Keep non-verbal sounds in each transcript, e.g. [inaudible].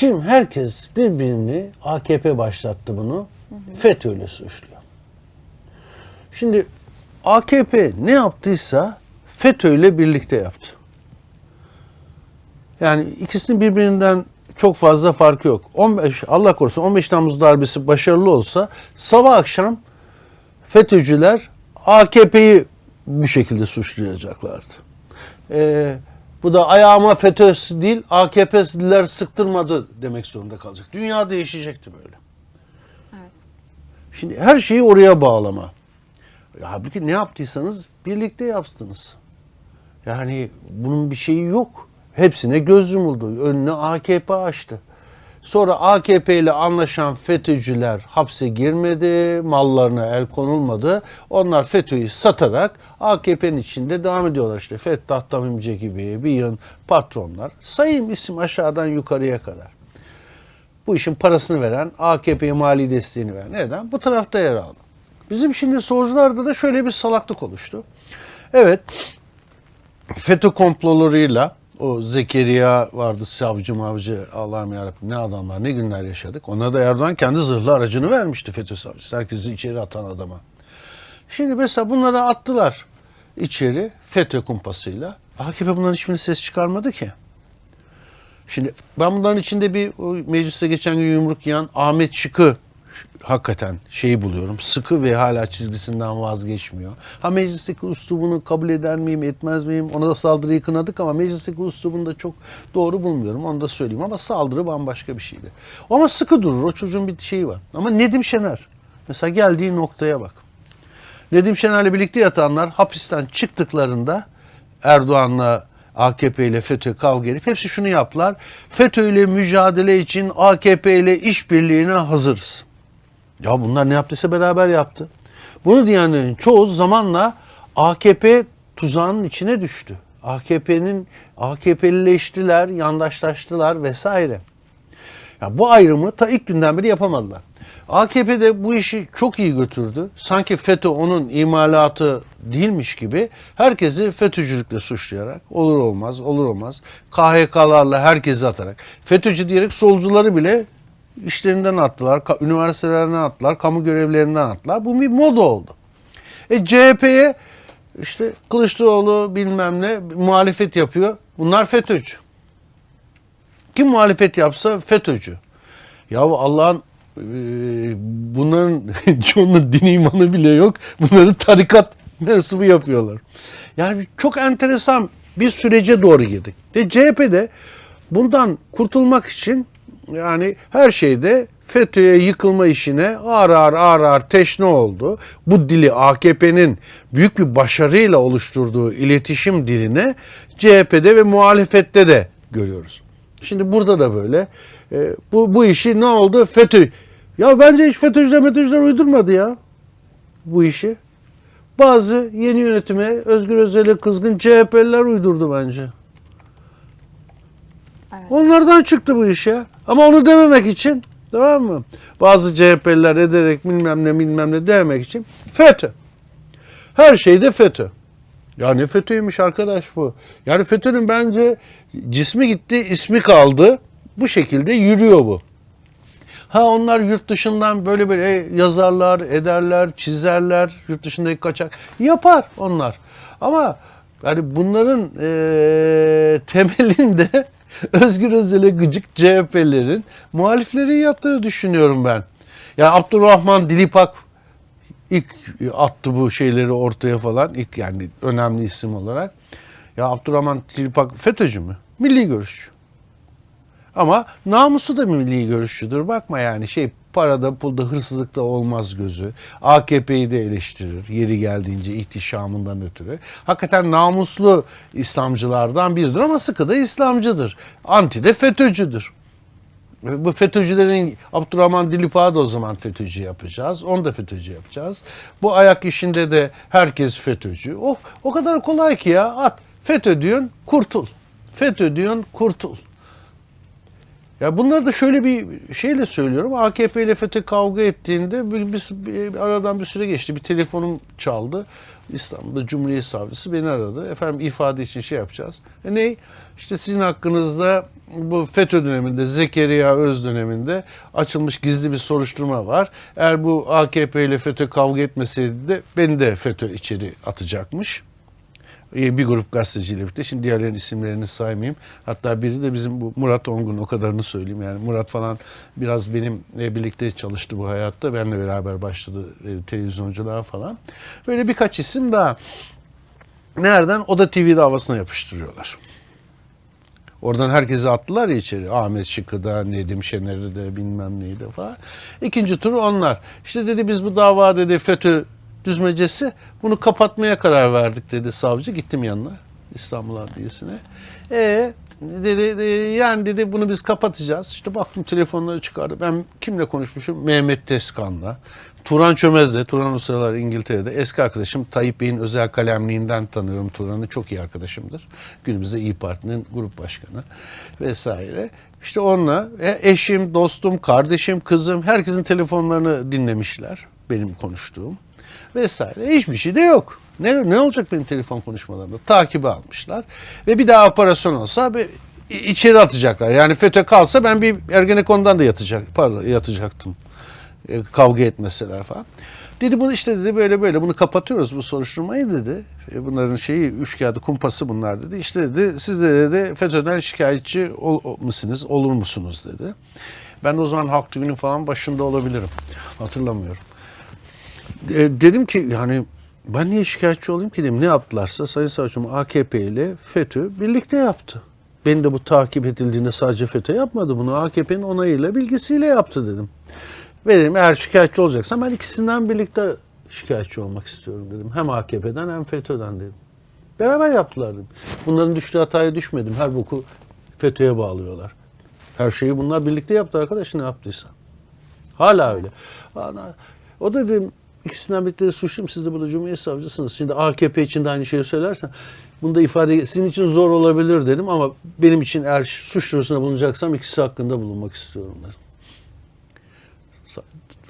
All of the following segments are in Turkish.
Kim herkes birbirini AKP başlattı bunu. FETÖ'yle suçluyor. Şimdi AKP ne yaptıysa FETÖ'yle birlikte yaptı. Yani ikisinin birbirinden çok fazla farkı yok. 15 Allah korusun 15 Temmuz darbesi başarılı olsa sabah akşam FETÖ'cüler AKP'yi bu şekilde suçlayacaklardı. Ee, bu da ayağıma FETÖ değil AKP'liler sıktırmadı demek zorunda kalacak. Dünya değişecekti böyle. Evet. Şimdi her şeyi oraya bağlama. Ya, halbuki ne yaptıysanız birlikte yaptınız. Yani bunun bir şeyi yok. Hepsine göz yumuldu. Önüne AKP açtı. Sonra AKP ile anlaşan FETÖ'cüler hapse girmedi, mallarına el konulmadı. Onlar FETÖ'yü satarak AKP'nin içinde devam ediyorlar. İşte Fettah Tamimci gibi bir yığın patronlar. Sayayım isim aşağıdan yukarıya kadar bu işin parasını veren, AKP'ye mali desteğini veren neden? Bu tarafta yer aldı. Bizim şimdi solcularda da şöyle bir salaklık oluştu. Evet, FETÖ komplolarıyla o Zekeriya vardı, savcı mavcı, Allah'ım yarabbim ne adamlar, ne günler yaşadık. Ona da Erdoğan kendi zırhlı aracını vermişti FETÖ savcısı. Herkesi içeri atan adama. Şimdi mesela bunları attılar içeri FETÖ kumpasıyla. AKP bunların hiçbirini ses çıkarmadı ki. Şimdi ben bunların içinde bir mecliste geçen gün yumruk yiyen Ahmet Şık'ı hakikaten şeyi buluyorum. Sıkı ve hala çizgisinden vazgeçmiyor. Ha meclisteki üslubunu kabul eder miyim, etmez miyim? Ona da saldırıyı kınadık ama meclisteki üslubunu da çok doğru bulmuyorum. Onu da söyleyeyim ama saldırı bambaşka bir şeydi. Ama sıkı durur. O çocuğun bir şeyi var. Ama Nedim Şener mesela geldiği noktaya bak. Nedim Şener'le birlikte yatanlar hapisten çıktıklarında Erdoğan'la AKP ile FETÖ kavga edip hepsi şunu yaptılar. FETÖ ile mücadele için AKP ile işbirliğine hazırız. Ya bunlar ne yaptıysa beraber yaptı. Bunu diyenlerin çoğu zamanla AKP tuzağının içine düştü. AKP'nin AKP'lileştiler, yandaşlaştılar vesaire. Ya bu ayrımı ta ilk günden beri yapamadılar. AKP de bu işi çok iyi götürdü. Sanki FETÖ onun imalatı değilmiş gibi herkesi FETÖ'cülükle suçlayarak olur olmaz olur olmaz KHK'larla herkesi atarak FETÖ'cü diyerek solcuları bile işlerinden attılar, üniversitelerinden attılar, kamu görevlerinden attılar. Bu bir moda oldu. E CHP'ye işte Kılıçdaroğlu bilmem ne muhalefet yapıyor. Bunlar FETÖ'cü. Kim muhalefet yapsa FETÖ'cü. Ya Allah'ın e, bunların [laughs] çoğunun din imanı bile yok. Bunları tarikat [laughs] mensubu yapıyorlar. Yani çok enteresan bir sürece doğru girdik. Ve CHP'de bundan kurtulmak için yani her şeyde FETÖ'ye yıkılma işine ağır ağır ağır ağır teşne oldu. Bu dili AKP'nin büyük bir başarıyla oluşturduğu iletişim diline CHP'de ve muhalefette de görüyoruz. Şimdi burada da böyle. E, bu, bu işi ne oldu? FETÖ. Ya bence hiç FETÖ'cüler METÖ'cüler uydurmadı ya bu işi. Bazı yeni yönetime Özgür Özel'e kızgın CHP'liler uydurdu bence. Onlardan çıktı bu iş ya. Ama onu dememek için tamam mı? Bazı CHP'liler ederek bilmem ne bilmem ne dememek için FETÖ. Her şeyde FETÖ. Ya ne FETÖ'ymüş arkadaş bu. Yani FETÖ'nün bence cismi gitti, ismi kaldı. Bu şekilde yürüyor bu. Ha onlar yurt dışından böyle böyle yazarlar, ederler, çizerler, yurt dışındaki kaçak yapar onlar. Ama yani bunların eee [laughs] temelinde Özgür Özel'e gıcık CHP'lerin muhalifleri yattığını düşünüyorum ben. Ya Abdurrahman Dilipak ilk attı bu şeyleri ortaya falan. ilk yani önemli isim olarak. Ya Abdurrahman Dilipak FETÖ'cü mü? Milli görüşçü. Ama namusu da milli görüşçüdür. Bakma yani şey parada pulda hırsızlıkta olmaz gözü. AKP'yi de eleştirir yeri geldiğince ihtişamından ötürü. Hakikaten namuslu İslamcılardan biridir ama sıkı da İslamcıdır. Anti de FETÖ'cüdür. Bu FETÖ'cülerin Abdurrahman Dilipak'ı da o zaman FETÖ'cü yapacağız. Onu da FETÖ'cü yapacağız. Bu ayak işinde de herkes FETÖ'cü. Oh, o kadar kolay ki ya at. FETÖ diyorsun kurtul. FETÖ diyorsun kurtul. Ya bunları da şöyle bir şeyle söylüyorum. AKP ile FETÖ kavga ettiğinde bir, bir- bir- aradan bir süre geçti. Bir telefonum çaldı. İstanbul'da Cumhuriyet Savcısı beni aradı. Efendim ifade için şey yapacağız. E ne? İşte sizin hakkınızda bu FETÖ döneminde, Zekeriya Öz döneminde açılmış gizli bir soruşturma var. Eğer bu AKP ile FETÖ kavga etmeseydi de beni de FETÖ içeri atacakmış. Ee, bir grup gazeteciyle birlikte. Şimdi diğerlerinin isimlerini saymayayım. Hatta biri de bizim bu Murat Ongun o kadarını söyleyeyim. Yani Murat falan biraz benimle birlikte çalıştı bu hayatta. Benle beraber başladı e, televizyonculuğa falan. Böyle birkaç isim daha. Nereden? O da TV davasına yapıştırıyorlar. Oradan herkesi attılar ya içeri. Ahmet Şık'ı da, Nedim Şener'i de bilmem neydi falan. İkinci tur onlar. İşte dedi biz bu dava dedi FETÖ düzmecesi bunu kapatmaya karar verdik dedi savcı. Gittim yanına İstanbul Adliyesi'ne. E dedi, dedi yani dedi bunu biz kapatacağız. İşte baktım telefonları çıkardı. Ben kimle konuşmuşum? Mehmet Teskan'la. Turan Çömez'le. Turan o sıralar İngiltere'de. Eski arkadaşım Tayyip Bey'in özel kalemliğinden tanıyorum Turan'ı. Çok iyi arkadaşımdır. Günümüzde İyi Parti'nin grup başkanı vesaire. İşte onunla e, eşim, dostum, kardeşim, kızım herkesin telefonlarını dinlemişler. Benim konuştuğum vesaire. Hiçbir şey de yok. Ne, ne olacak benim telefon konuşmalarımda? Takibi almışlar. Ve bir daha operasyon olsa bir, içeri atacaklar. Yani FETÖ kalsa ben bir Ergenekon'dan da yatacak, pardon, yatacaktım. E, kavga etmeseler falan. Dedi bunu işte dedi böyle böyle bunu kapatıyoruz bu soruşturmayı dedi. E, bunların şeyi üç kağıdı kumpası bunlar dedi. İşte dedi siz de dedi FETÖ'den şikayetçi ol, ol- olur musunuz dedi. Ben de o zaman Halk TV'nin falan başında olabilirim. Hatırlamıyorum. E, dedim ki yani ben niye şikayetçi olayım ki dedim. Ne yaptılarsa Sayın Savcım AKP ile FETÖ birlikte yaptı. Beni de bu takip edildiğinde sadece FETÖ yapmadı bunu. AKP'nin onayıyla bilgisiyle yaptı dedim. Ve dedim eğer şikayetçi olacaksan ben ikisinden birlikte şikayetçi olmak istiyorum dedim. Hem AKP'den hem FETÖ'den dedim. Beraber yaptılar dedim. Bunların düştüğü hataya düşmedim. Her boku FETÖ'ye bağlıyorlar. Her şeyi bunlar birlikte yaptı arkadaş ne yaptıysa. Hala öyle. Ana, o dedim ikisinden birlikte suçluyum. Siz de burada Cumhuriyet Savcısınız. Şimdi AKP için de aynı şeyi söylersen bunda ifade sizin için zor olabilir dedim ama benim için eğer suç duyurusunda bulunacaksam ikisi hakkında bulunmak istiyorum dedim.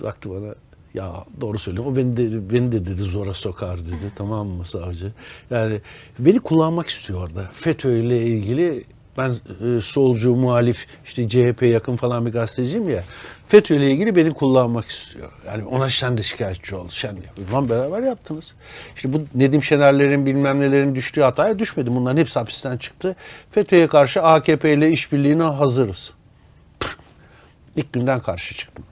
Baktı bana ya doğru söylüyor. O beni de, beni de dedi zora sokar dedi. Tamam mı savcı? Yani beni kullanmak istiyor orada. FETÖ ile ilgili ben e, solcu, muhalif, işte CHP yakın falan bir gazeteciyim ya. FETÖ ile ilgili beni kullanmak istiyor. Yani ona sen de şikayetçi ol. Sen de. Ulan beraber yaptınız. İşte bu Nedim Şenerlerin bilmem nelerin düştüğü hataya düşmedim. Bunların hepsi hapisten çıktı. FETÖ'ye karşı AKP ile işbirliğine hazırız. İlk günden karşı çıktım.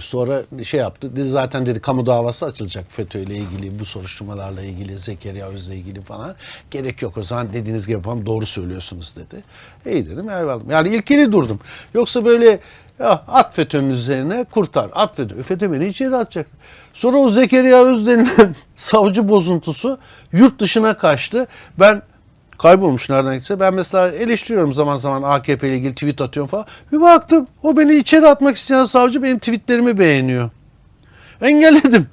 Sonra şey yaptı. Dedi, zaten dedi kamu davası açılacak FETÖ ile ilgili, bu soruşturmalarla ilgili, Zekeriya Öz'le ilgili falan. Gerek yok o zaman dediğiniz gibi yapalım doğru söylüyorsunuz dedi. İyi dedim eyvallah. Yani ilkini durdum. Yoksa böyle ya at FETÖ'nün üzerine kurtar. At FETÖ. FETÖ beni içeri atacak. Sonra o Zekeriya Öz denilen [laughs] savcı bozuntusu yurt dışına kaçtı. Ben kaybolmuş nereden gitse. Ben mesela eleştiriyorum zaman zaman AKP ile ilgili tweet atıyorum falan. Bir baktım o beni içeri atmak isteyen savcı benim tweetlerimi beğeniyor. Engelledim.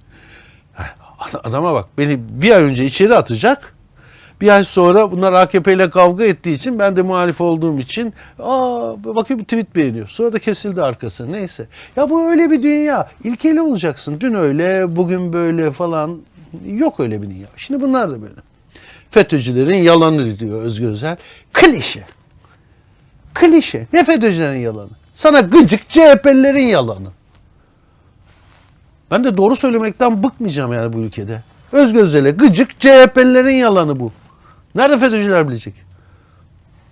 Ad- Adama bak beni bir ay önce içeri atacak. Bir ay sonra bunlar AKP ile kavga ettiği için ben de muhalif olduğum için aa bir tweet beğeniyor. Sonra da kesildi arkası. Neyse. Ya bu öyle bir dünya. İlkeli olacaksın. Dün öyle, bugün böyle falan. Yok öyle bir dünya. Şimdi bunlar da böyle. FETÖ'cülerin yalanı diyor Özgür Özel. Klişe. Klişe. Ne FETÖ'cülerin yalanı? Sana gıcık CHP'lilerin yalanı. Ben de doğru söylemekten bıkmayacağım yani bu ülkede. Özgür Özel'e gıcık CHP'lilerin yalanı bu. Nerede FETÖ'cüler bilecek?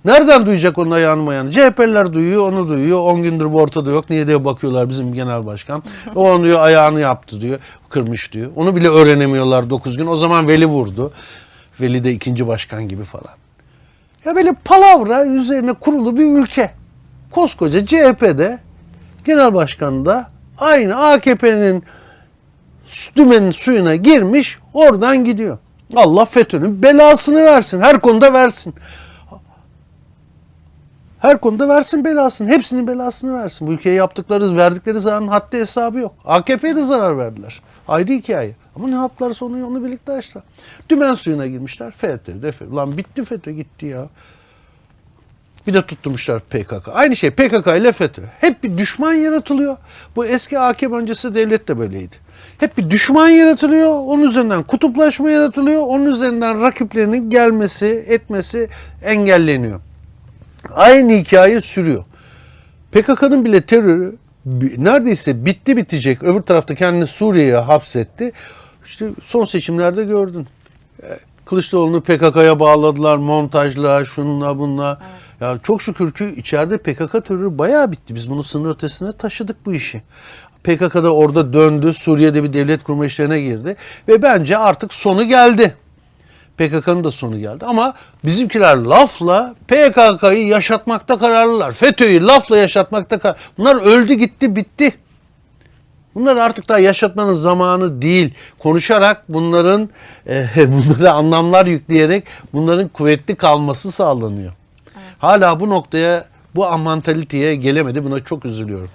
Nereden duyacak onun ayağını mayanı? CHP'liler duyuyor, onu duyuyor. 10 gündür bu ortada yok. Niye diye bakıyorlar bizim genel başkan. O onu diyor ayağını yaptı diyor. Kırmış diyor. Onu bile öğrenemiyorlar 9 gün. O zaman Veli vurdu. Veli de ikinci başkan gibi falan. Ya böyle palavra üzerine kurulu bir ülke. Koskoca CHP'de genel başkan da aynı AKP'nin dümenin suyuna girmiş oradan gidiyor. Allah FETÖ'nün belasını versin. Her konuda versin. Her konuda versin belasını. Hepsinin belasını versin. Bu ülkeye yaptıkları, verdikleri zararın haddi hesabı yok. AKP'ye de zarar verdiler. Ayrı hikaye. Ama ne yaptılarsa onu, onu birlikte açtılar. Dümen suyuna girmişler. FETÖ, FETÖ. Lan bitti FETÖ gitti ya. Bir de tutturmuşlar PKK. Aynı şey PKK ile FETÖ. Hep bir düşman yaratılıyor. Bu eski AKP öncesi devlet de böyleydi. Hep bir düşman yaratılıyor. Onun üzerinden kutuplaşma yaratılıyor. Onun üzerinden rakiplerinin gelmesi, etmesi engelleniyor. Aynı hikaye sürüyor. PKK'nın bile terörü neredeyse bitti bitecek. Öbür tarafta kendini Suriye'ye hapsetti. İşte son seçimlerde gördün. E, Kılıçdaroğlu'nu PKK'ya bağladılar montajla, şunla bunla. Ya çok şükür ki içeride PKK terörü bayağı bitti. Biz bunu sınır ötesine taşıdık bu işi. PKK'da orada döndü, Suriye'de bir devlet kurma işlerine girdi ve bence artık sonu geldi. PKK'nın da sonu geldi. Ama bizimkiler lafla PKK'yı yaşatmakta kararlılar. FETÖ'yü lafla yaşatmakta karar. Bunlar öldü gitti bitti. Bunlar artık daha yaşatmanın zamanı değil. Konuşarak bunların e, [laughs] bunlara anlamlar yükleyerek bunların kuvvetli kalması sağlanıyor. Hala bu noktaya bu mantaliteye gelemedi. Buna çok üzülüyorum.